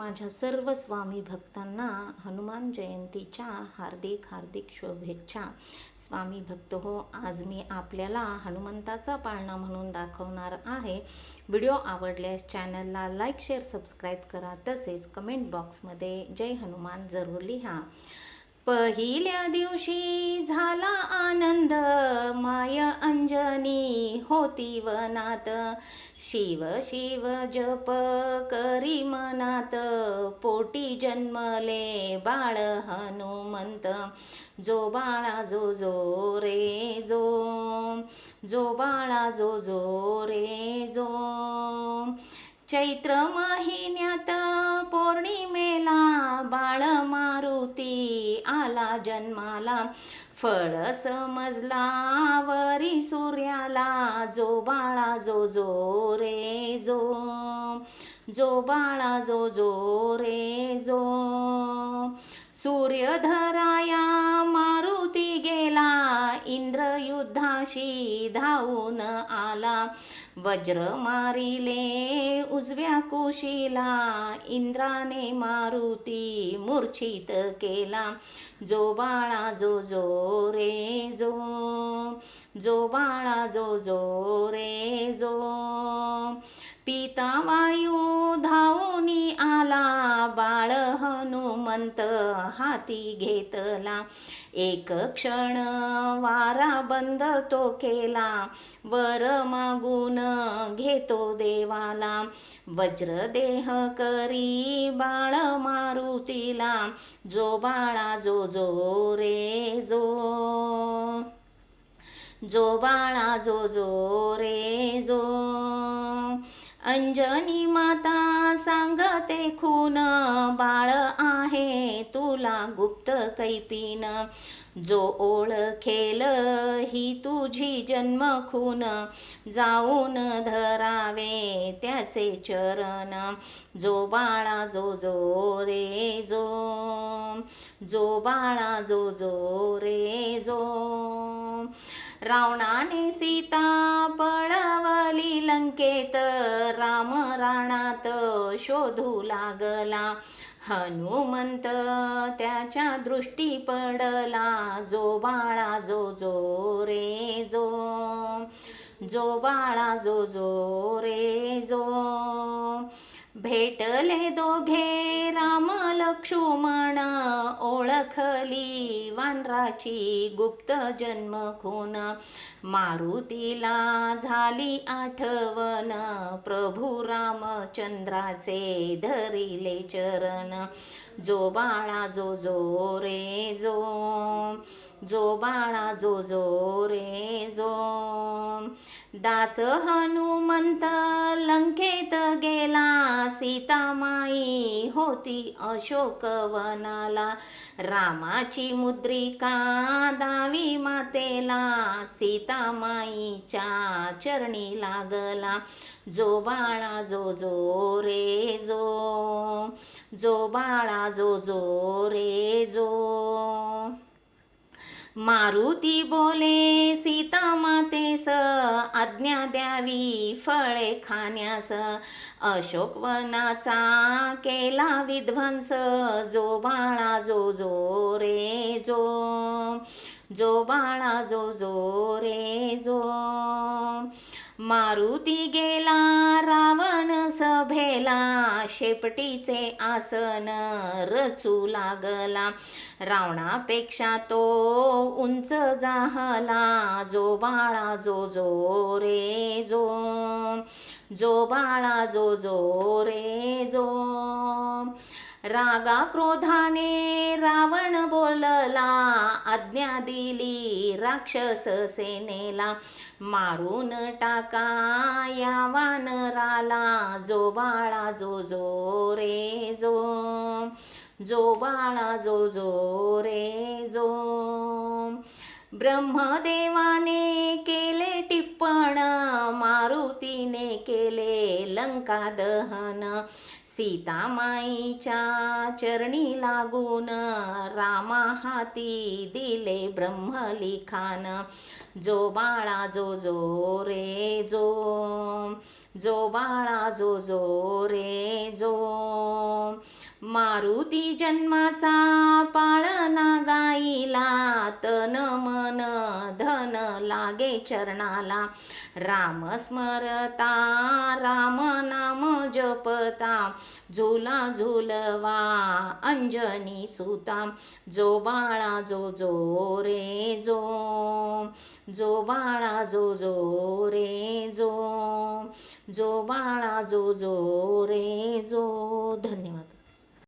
माझ्या सर्व स्वामी भक्तांना हनुमान जयंतीच्या हार्दिक हार्दिक शुभेच्छा. स्वामी भक्त हो आज मी आपल्याला हनुमंताचा पाळणा म्हणून दाखवणार आहे. व्हिडिओ आवडल्यास चॅनलला लाईक शेअर सबस्क्राईब करा. तसेच कमेंट बॉक्समध्ये जय हनुमान जरूर लिहा. पहिल्या दिवशी झाला आनंद माय अंजनी. होती वनात. शिव शिव जप करी मनात. पोटी जन्मले बाळ हनुमंत. जो बाळा जो जो रे जो. जो बाळा जो जो रे जो. चैत्र महिन्यात पौर्णिमेला बाळ मारुती आला जन्माला. फळ समजला वरी सूर्याला जो बाळा जो जो रे जो. जो बाळा जो जो रे जो. सूर्यधराया मारुती गेला इंद्रयुद्धाशी धावून आला. वज्र मारिले उजव्या कुशीला इंद्राने मारुती मूर्छित केला. जो बाळा जो जो रे जो जो बाळा जो जो रे जो. पिता वायू धावूनी आला श्रीमंत हाती घेतला. एक क्षण वारा बंद तो केला. वर मागून घेतो देवाला. वज्रदेह करी बाळ मारुतीला जो बाळा जो जो रे जो. जो बाळा जो जो रे जो. अंजनी माता सांगते खून बाळ आहे तुला गुप्त कैपीन जो ओळखेल ही तुझी जन्म खून. जाऊन धरावे त्याचे चरण. जो बाळा जो जो रे जो जो बाळा जो जो रे जो. रावणाने सीता पळ राम शोधू लागला. हनुमंत त्याच्या दृष्टी पडला. जो बाळा जो जो रे जो. जो बाळा जो जो रे जो. भेटले दोघे राम ओळखली वानराची गुप्त जन्म खून मारुतीला झाली आठवण प्रभू रामचंद्राचे धरिले चरण. जो बाळा जो जो रे जो जो बाळा जो जो रे जो. दास हनुमंत लंकेत गेला सीतामाई होती अशोकवनाला रामाची मुद्रिका दावी मातेला सीतामाईच्या चरणी लागला. जो बाळा जो जो रे जो जो बाळा जो जो रे जो. मारुती बोले मातेस आज्ञा द्यावी फळे खाण्यास. अशोकवनाचा केला विध्वंस जो बाळा जो जो रे जो. जो बाळा जो जो रे जो. मारुती गेला रावण सभेला शेपटीचे आसन रचू लागला. रावणापेक्षा तो उंच जाहला जो बाळा जो जो रे जो. जो बाळा जो जो रे जो. रागा क्रोधाने रावण बोलला आज्ञा दिली राक्षस सेनेला. मारून टाका या वानराला जो बाळा जो जो रे जो. जो बाळा जो जो रे जो. ब्रह्मदेवाने केले टिप्पण मारुतीने केले लंका दहन. सीतामाईच्या चरणी लागून रामा हाती दिले ब्रह्मलिखान. जो बाळा जो जो रे जो जो बाळा जो जो रे जो. मारुती जन्माचा पाळना गाईला तन मन धन लागे चरणाला. राम स्मरता राम नाम जपता. झुला झुलवा अंजनी सुता. जो बाळा जो जो रे जो जो बाळा जो जो रे जो जो बाळा जो जो रे जो. धन्यवाद.